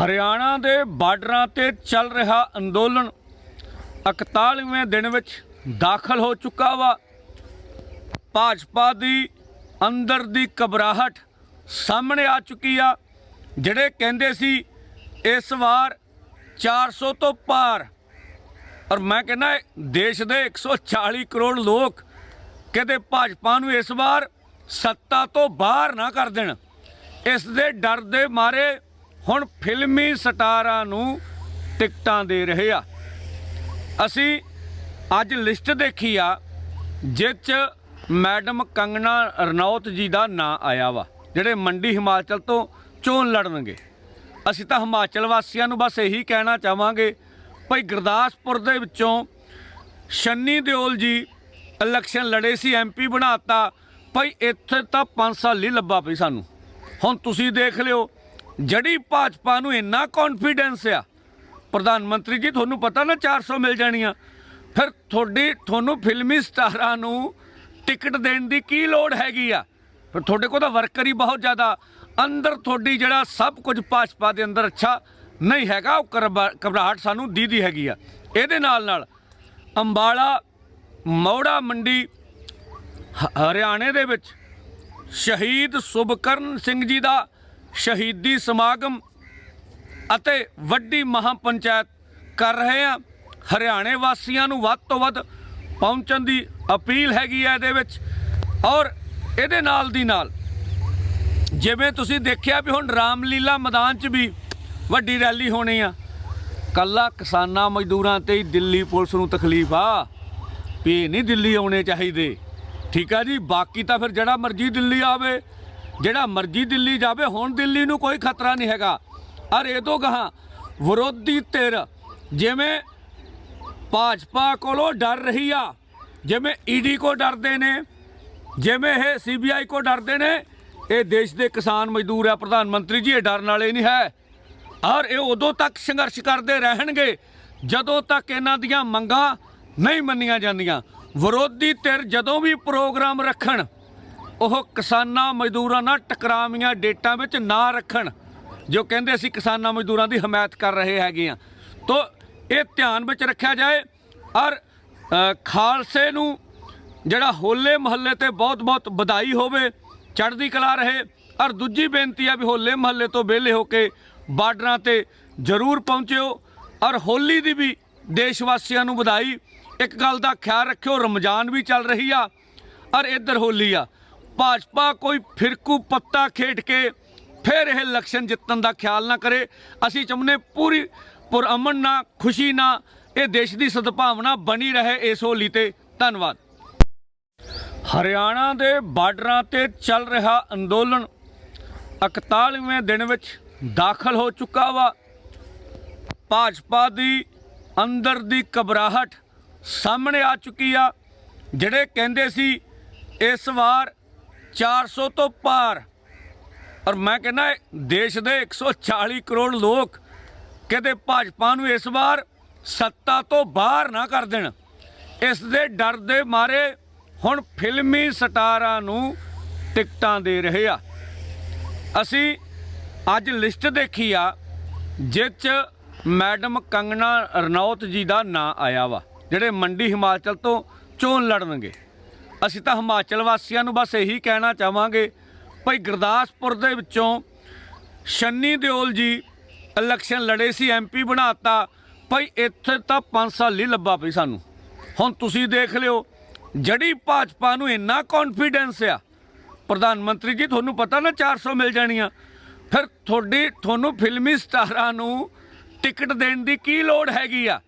ਹਰਿਆਣਾ ਦੇ ਬਾਰਡਰਾਂ ਤੇ ਚੱਲ ਰਿਹਾ ਅੰਦੋਲਨ 41ਵੇਂ ਦਿਨ ਵਿੱਚ ਦਾਖਲ ਹੋ ਚੁੱਕਾ ਵਾ। ਭਾਜਪਾ ਦੀ ਅੰਦਰ ਦੀ ਘਬਰਾਹਟ ਸਾਹਮਣੇ ਆ ਚੁੱਕੀ ਆ, ਜਿਹੜੇ ਕਹਿੰਦੇ ਸੀ ਇਸ ਵਾਰ 400 ਤੋਂ ਪਾਰ। ਔਰ ਮੈਂ ਕਹਿੰਦਾ ਦੇਸ਼ ਦੇ 140 ਕਰੋੜ ਲੋਕ ਕਹਿੰਦੇ ਭਾਜਪਾ ਨੂੰ ਇਸ ਵਾਰ ਸੱਤਾ ਤੋਂ ਬਾਹਰ ਨਾ ਕਰ ਦੇਣ। ਇਸ ਦੇ ਡਰ ਦੇ ਮਾਰੇ ਹੁਣ ਫਿਲਮੀ ਸਟਾਰਾਂ ਨੂੰ ਟਿਕਟਾਂ ਦੇ ਰਹੇ ਆ। ਅਸੀਂ ਅੱਜ ਲਿਸਟ ਦੇਖੀ ਆ ਜਿਸ 'ਚ ਮੈਡਮ ਕੰਗਣਾ ਰਣੌਤ ਜੀ ਦਾ ਨਾਂ ਆਇਆ ਵਾ, ਜਿਹੜੇ ਮੰਡੀ ਹਿਮਾਚਲ ਤੋਂ ਚੋਣ ਲੜਨਗੇ। ਅਸੀਂ ਤਾਂ ਹਿਮਾਚਲ ਵਾਸੀਆਂ ਨੂੰ ਬਸ ਇਹੀ ਕਹਿਣਾ ਚਾਹਾਂਗੇ, ਭਈ ਗੁਰਦਾਸਪੁਰ ਦੇ ਵਿੱਚੋਂ ਸ਼ੰਨੀ ਦਿਓਲ ਜੀ ਇਲੈਕਸ਼ਨ ਲੜੇ ਸੀ ਐਮਪੀ ਬਣਾਤਾ, ਭਈ ਇੱਥੇ ਤਾਂ 5 ਸਾਲ ਹੀ ਲੱਭਾ ਪਈ ਸਾਨੂੰ। ਹੁਣ ਤੁਸੀਂ ਦੇਖ ਲਿਓ ਜੜੀ ਭਾਜਪਾ ਨੂੰ ਇੰਨਾ ਕੌਨਫੀਡੈਂਸ ਆ, ਪ੍ਰਧਾਨ ਮੰਤਰੀ ਜੀ, ਤੁਹਾਨੂੰ ਪਤਾ ਨਾ 400 ਮਿਲ ਜਾਣੀਆਂ। ਫਿਰ ਤੁਹਾਡੀ, ਤੁਹਾਨੂੰ ਫਿਲਮੀ ਸਟਾਰਾਂ ਨੂੰ ਟਿਕਟ ਦੇਣ ਦੀ ਕੀ ਲੋੜ ਹੈਗੀ ਆ? ਫਿਰ ਤੁਹਾਡੇ ਕੋਲ ਤਾਂ ਵਰਕਰ ਹੀ ਬਹੁਤ ਜ਼ਿਆਦਾ। ਅੰਦਰ ਤੁਹਾਡੀ ਜਿਹੜਾ ਸਭ ਕੁਝ ਭਾਜਪਾ ਦੇ ਅੰਦਰ ਅੱਛਾ ਨਹੀਂ ਹੈਗਾ, ਉਹ ਘਬਰਾ- ਘਬਰਾਹਟ ਸਾਨੂੰ ਦੀਦੀ ਹੈਗੀ ਆ। ਇਹਦੇ ਨਾਲ ਨਾਲ ਅੰਬਾਲਾ, ਮੌੜਾ ਮੰਡੀ, ਹ- ਹਰਿਆਣੇ ਦੇ ਵਿੱਚ ਸ਼ਹੀਦ ਸੁਭਕਰਨ ਸਿੰਘ ਜੀ ਦਾ ਸ਼ਹੀਦੀ ਸਮਾਗਮ ਅਤੇ ਵੱਡੀ ਮਹਾਪੰਚਾਇਤ ਕਰ ਰਹੇ ਆ ਹਰਿਆਣੇ ਵਾਸੀਆਂ ਨੂੰ ਵੱਧ ਤੋਂ ਵੱਧ ਪਹੁੰਚਣ ਦੀ ਅਪੀਲ ਹੈਗੀ ਹੈ ਇਹਦੇ ਵਿੱਚ। ਔਰ ਇਹਦੇ ਨਾਲ ਦੀ ਨਾਲ ਜਿਵੇਂ ਤੁਸੀਂ ਦੇਖਿਆ ਵੀ ਹੁਣ ਰਾਮਲੀਲਾ ਮੈਦਾਨ 'ਚ ਵੀ ਵੱਡੀ ਰੈਲੀ ਹੋਣੀ ਆ। ਕੱਲਾ ਕਿਸਾਨਾਂ ਮਜ਼ਦੂਰਾਂ ਤੇ ਹੀ ਦਿੱਲੀ ਪੁਲਿਸ ਨੂੰ ਤਕਲੀਫ ਆ। ਵੀ ਇਹ ਨਹੀਂ ਦਿੱਲੀ ਆਉਣੇ ਚਾਹੀਦੇ। ਠੀਕ ਆ ਜੀ, ਬਾਕੀ ਤਾਂ ਫਿਰ ਜਿਹੜਾ ਮਰਜ਼ੀ ਦਿੱਲੀ ਆਵੇ ਜਿਹੜਾ ਮਰਜ਼ੀ ਦਿੱਲੀ ਜਾਵੇ, ਹੁਣ ਦਿੱਲੀ ਨੂੰ ਕੋਈ ਖਤਰਾ ਨਹੀਂ ਹੈਗਾ। ਔਰ ਇਹ ਤੋਂ ਗਾਹਾਂ ਵਿਰੋਧੀ ਧਿਰ ਜਿਵੇਂ ਭਾਜਪਾ ਕੋਲੋਂ ਡਰ ਰਹੀ ਆ, ਜਿਵੇਂ ਈਡੀ ਕੋ ਡਰਦੇ ਨੇ, ਜਿਵੇਂ ਇਹ ਸੀਬੀਆਈ ਕੋ ਡਰਦੇ ਨੇ, ਇਹ ਦੇਸ਼ ਦੇ ਕਿਸਾਨ ਮਜ਼ਦੂਰ ਆ, ਪ੍ਰਧਾਨ ਮੰਤਰੀ ਜੀ, ਇਹ ਡਰਨ ਵਾਲੇ ਨਹੀਂ ਹੈ। ਔਰ ਇਹ ਉਦੋਂ ਤੱਕ ਸੰਘਰਸ਼ ਕਰਦੇ ਰਹਿਣਗੇ, ਜਦੋਂ ਤੱਕ ਇਹਨਾਂ ਦੀਆਂ ਮੰਗਾਂ ਨਹੀਂ ਮੰਨੀਆਂ ਜਾਂਦੀਆਂ। ਵਿਰੋਧੀ ਧਿਰ ਜਦੋਂ ਵੀ ਪ੍ਰੋਗਰਾਮ ਰੱਖਣ ਉਹ ਕਿਸਾਨਾਂ ਮਜ਼ਦੂਰਾਂ ਨਾਲ ਟਕਰਾਵੀਆਂ ਡੇਟਾਂ ਵਿੱਚ ਨਾ ਰੱਖਣ, ਜੋ ਕਹਿੰਦੇ ਅਸੀਂ ਕਿਸਾਨਾਂ ਮਜ਼ਦੂਰਾਂ ਦੀ ਹਮਾਇਤ ਕਰ ਰਹੇ ਹੈਗੇ ਆ ਤੋ ਇਹ ਧਿਆਨ ਵਿੱਚ ਰੱਖਿਆ ਜਾਏ, ਔਰ ਖਾਲਸੇ ਨੂੰ ਜਿਹੜਾ ਹੋਲੇ ਮਹੱਲੇ ਤੇ ਬਹੁਤ-ਬਹੁਤ ਵਧਾਈ ਹੋਵੇ, ਚੜ੍ਹਦੀ ਕਲਾ ਰਹੇ, ਔਰ ਦੂਜੀ ਬੇਨਤੀ ਆ ਵੀ ਹੋਲੇ ਮਹੱਲੇ ਤੋਂ ਵਿਹਲੇ ਹੋ ਕੇ ਬਾਰਡਰਾਂ ਤੇ ਜ਼ਰੂਰ ਪਹੁੰਚਿਓ, ਔਰ ਹੋਲੀ ਦੀ ਵੀ ਦੇਸ਼ ਵਾਸੀਆਂ ਨੂੰ ਵਧਾਈ। ਇੱਕ ਗੱਲ ਦਾ ਖਿਆਲ ਰੱਖਿਓ, ਰਮਜ਼ਾਨ ਵੀ ਚੱਲ ਰਹੀ ਆ, ਔਰ ਇੱਧਰ ਹੋਲੀ ਆ। ਭਾਜਪਾ ਕੋਈ ਫਿਰਕੂ ਪੱਤਾ ਖੇਡ ਕੇ ਫਿਰ ਇਹ ਇਲੈਕਸ਼ਨ ਜਿੱਤਣ ਦਾ ਖਿਆਲ ਨਾ ਕਰੇ। ਅਸੀਂ ਚਾਹੁੰਦੇ ਪੂਰੀ ਪੁਰਅਮਨ ਨਾਲ, ਖੁਸ਼ੀ ਨਾਲ ਇਹ ਦੇਸ਼ ਦੀ ਸਦਭਾਵਨਾ ਬਣੀ ਰਹੇ ਇਸ ਹੋਲੀ ਤੇ। ਧੰਨਵਾਦ। ਹਰਿਆਣਾ ਦੇ ਬਾਰਡਰਾਂ ਤੇ ਚੱਲ ਰਿਹਾ ਅੰਦੋਲਨ 41ਵੇਂ ਦਿਨ ਵਿੱਚ ਦਾਖਲ ਹੋ ਚੁੱਕਾ ਵਾ। ਭਾਜਪਾ ਦੀ ਅੰਦਰ ਦੀ ਘਬਰਾਹਟ ਸਾਹਮਣੇ ਆ ਚੁੱਕੀ ਆ, ਜਿਹੜੇ ਕਹਿੰਦੇ ਸੀ, ਇਸ ਵਾਰ 400 ਤੋਂ ਪਾਰ। ਔਰ ਮੈਂ ਕਹਿੰਦਾ ਦੇਸ਼ ਦੇ 140 ਕਰੋੜ ਲੋਕ ਕਹਿੰਦੇ ਭਾਜਪਾ ਨੂੰ ਇਸ ਵਾਰ ਸੱਤਾ ਤੋਂ ਬਾਹਰ ਨਾ ਕਰ ਦੇਣ। ਇਸ ਦੇ ਡਰ ਦੇ ਮਾਰੇ ਹੁਣ ਫਿਲਮੀ ਸਟਾਰਾਂ ਨੂੰ ਟਿਕਟਾਂ ਦੇ ਰਹੇ ਆ। ਅਸੀਂ ਅੱਜ ਲਿਸਟ ਦੇਖੀ ਆ ਜਿਸ 'ਚ ਮੈਡਮ ਕੰਗਣਾ ਰਣੌਤ ਜੀ ਦਾ ਨਾਂ ਆਇਆ ਵਾ, ਜਿਹੜੇ ਮੰਡੀ ਹਿਮਾਚਲ ਤੋਂ ਚੋਣ ਲੜਨਗੇ। ਅਸੀਂ ਤਾਂ ਹਿਮਾਚਲ ਵਾਸੀਆਂ ਨੂੰ ਬਸ ਇਹੀ ਕਹਿਣਾ ਚਾਹਾਂਗੇ, ਭਾਈ ਗੁਰਦਾਸਪੁਰ ਦੇ ਵਿੱਚੋਂ ਸ਼ੰਨੀ ਦਿਓਲ ਜੀ ਇਲੈਕਸ਼ਨ ਲੜੇ ਸੀ ਐਮਪੀ ਬਣਾਤਾ, ਭਾਈ ਇੱਥੇ ਤਾਂ 5 ਸਾਲ ਹੀ ਲੱਭਾ ਪਈ ਸਾਨੂੰ। ਹੁਣ ਤੁਸੀਂ ਦੇਖ ਲਿਓ, ਜੜੀ ਭਾਜਪਾ ਨੂੰ ਇੰਨਾ ਕੌਨਫੀਡੈਂਸ ਆ। ਪ੍ਰਧਾਨ ਮੰਤਰੀ ਜੀ, ਤੁਹਾਨੂੰ ਪਤਾ ਨਾ 400 ਮਿਲ ਜਾਣੀਆਂ। ਫਿਰ ਤੁਹਾਡੀ, ਤੁਹਾਨੂੰ ਫਿਲਮੀ ਸਟਾਰਾਂ ਨੂੰ ਟਿਕਟ ਦੇਣ ਦੀ ਕੀ ਲੋੜ ਹੈਗੀ ਆ?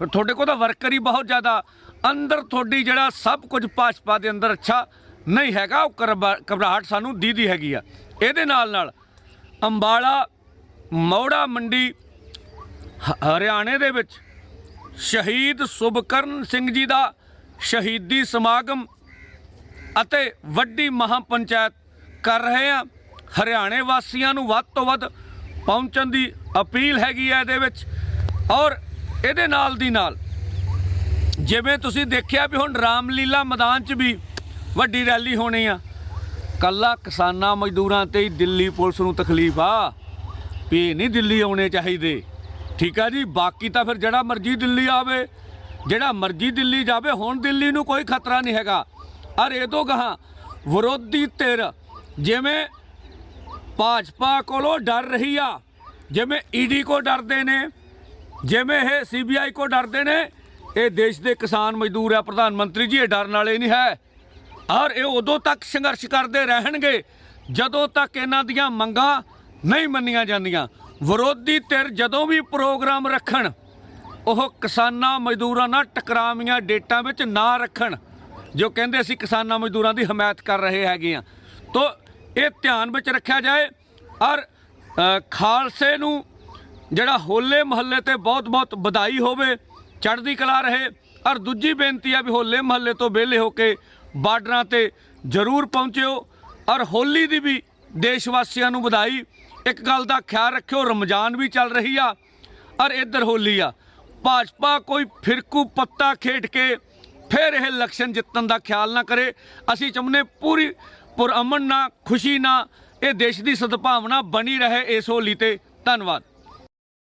ਫਿਰ ਤੁਹਾਡੇ ਕੋਲ ਤਾਂ ਵਰਕਰ ਹੀ ਬਹੁਤ ਜ਼ਿਆਦਾ। ਅੰਦਰ ਤੁਹਾਡੀ ਜਿਹੜਾ ਸਭ ਕੁਝ ਭਾਜਪਾ ਦੇ ਅੰਦਰ ਅੱਛਾ ਨਹੀਂ ਹੈਗਾ, ਉਹ ਘਬਰਾ- ਘਬਰਾਹਟ ਸਾਨੂੰ ਦੀਦੀ ਹੈਗੀ ਆ। ਇਹਦੇ ਨਾਲ ਨਾਲ ਅੰਬਾਲਾ, ਮੌੜਾ ਮੰਡੀ, ਹ- ਹਰਿਆਣੇ ਦੇ ਵਿੱਚ ਸ਼ਹੀਦ ਸੁਭਕਰਨ ਸਿੰਘ ਜੀ ਦਾ ਸ਼ਹੀਦੀ ਸਮਾਗਮ ਅਤੇ ਵੱਡੀ ਮਹਾਪੰਚਾਇਤ ਕਰ ਰਹੇ ਆ। ਹਰਿਆਣੇ ਵਾਸੀਆਂ ਨੂੰ ਵੱਧ ਤੋਂ ਵੱਧ ਪਹੁੰਚਣ ਦੀ ਅਪੀਲ ਹੈਗੀ ਹੈ ਇਹਦੇ ਵਿੱਚ। ਔਰ ਇਹਦੇ ਨਾਲ ਦੀ ਨਾਲ, ਜਿਵੇਂ ਤੁਸੀਂ ਦੇਖਿਆ ਵੀ ਹੁਣ ਰਾਮਲੀਲਾ ਮੈਦਾਨ 'ਚ ਵੀ ਵੱਡੀ ਰੈਲੀ ਹੋਣੀ ਆ। ਕੱਲਾ ਕਿਸਾਨਾਂ ਮਜ਼ਦੂਰਾਂ ਤੇ ਹੀ ਦਿੱਲੀ ਪੁਲਿਸ ਨੂੰ ਤਕਲੀਫ ਆ। ਵੀ ਇਹ ਨਹੀਂ ਦਿੱਲੀ ਆਉਣੇ ਚਾਹੀਦੇ। ਠੀਕ ਆ ਜੀ, ਬਾਕੀ ਤਾਂ ਫਿਰ ਜਿਹੜਾ ਮਰਜ਼ੀ ਦਿੱਲੀ ਆਵੇ, ਜਿਹੜਾ ਮਰਜ਼ੀ ਦਿੱਲੀ ਜਾਵੇ, ਹੁਣ ਦਿੱਲੀ ਨੂੰ ਕੋਈ ਖਤਰਾ ਨਹੀਂ ਹੈਗਾ। ਔਰ ਇਹ ਤੋਂ ਗਾਹਾਂ ਵਿਰੋਧੀ ਧਿਰ, ਜਿਵੇਂ ਭਾਜਪਾ ਕੋਲੋਂ ਡਰ ਰਹੀ ਆ, ਜਿਵੇਂ ਈਡੀ ਕੋ ਡਰਦੇ ਨੇ ਜਿਵੇਂ ਇਹ ਸੀਬੀਆਈ ਕੋ ਡਰਦੇ ਨੇ, ਇਹ ਦੇਸ਼ ਦੇ ਕਿਸਾਨ ਮਜ਼ਦੂਰ ਆ, ਪ੍ਰਧਾਨ ਮੰਤਰੀ ਜੀ, ਇਹ ਡਰਨ ਵਾਲੇ ਨਹੀਂ ਹੈ। ਔਰ ਇਹ ਉਦੋਂ ਤੱਕ ਸੰਘਰਸ਼ ਕਰਦੇ ਰਹਿਣਗੇ, ਜਦੋਂ ਤੱਕ ਇਹਨਾਂ ਦੀਆਂ ਮੰਗਾਂ ਨਹੀਂ ਮੰਨੀਆਂ ਜਾਂਦੀਆਂ। ਵਿਰੋਧੀ ਧਿਰ ਜਦੋਂ ਵੀ ਪ੍ਰੋਗਰਾਮ ਰੱਖਣ, ਉਹ ਕਿਸਾਨਾਂ ਮਜ਼ਦੂਰਾਂ ਨਾਲ ਟਕਰਾਵੀਆਂ ਡੇਟਾਂ ਵਿੱਚ ਨਾ ਰੱਖਣ, ਜੋ ਕਹਿੰਦੇ ਅਸੀਂ ਕਿਸਾਨਾਂ ਮਜ਼ਦੂਰਾਂ ਦੀ ਹਮਾਇਤ ਕਰ ਰਹੇ ਹੈਗੇ ਆ ਤੋ ਇਹ ਧਿਆਨ ਵਿੱਚ ਰੱਖਿਆ ਜਾਏ, ਔਰ ਖਾਲਸੇ ਨੂੰ ਜਿਹੜਾ ਹੋਲੇ ਮਹੱਲੇ ਤੇ ਬਹੁਤ-ਬਹੁਤ ਵਧਾਈ ਹੋਵੇ, ਚੜ੍ਹਦੀ ਕਲਾ ਰਹੇ, ਔਰ ਦੂਜੀ ਬੇਨਤੀ ਆ ਵੀ ਹੋਲੇ ਮਹੱਲੇ ਤੋਂ ਵਿਹਲੇ ਹੋ ਕੇ ਬਾਰਡਰਾਂ ਤੇ ਜ਼ਰੂਰ ਪਹੁੰਚਿਓ, ਔਰ ਹੋਲੀ ਦੀ ਵੀ ਦੇਸ਼ ਵਾਸੀਆਂ ਨੂੰ ਵਧਾਈ। ਇੱਕ ਗੱਲ ਦਾ ਖਿਆਲ ਰੱਖਿਓ, ਰਮਜ਼ਾਨ ਵੀ ਚੱਲ ਰਹੀ ਆ, ਔਰ ਇੱਧਰ ਹੋਲੀ ਆ। ਭਾਜਪਾ ਕੋਈ ਫਿਰਕੂ ਪੱਤਾ ਖੇਡ ਕੇ ਫਿਰ ਇਹ ਇਲੈਕਸ਼ਨ ਜਿੱਤਣ ਦਾ ਖਿਆਲ ਨਾ ਕਰੇ। ਅਸੀਂ ਚਾਹੁੰਦੇ ਪੂਰੀ ਪੁਰਅਮਨ ਨਾਲ, ਖੁਸ਼ੀ ਨਾਲ ਇਹ ਦੇਸ਼ ਦੀ ਸਦਭਾਵਨਾ ਬਣੀ ਰਹੇ ਇਸ ਹੋਲੀ ਤੇ। ਧੰਨਵਾਦ।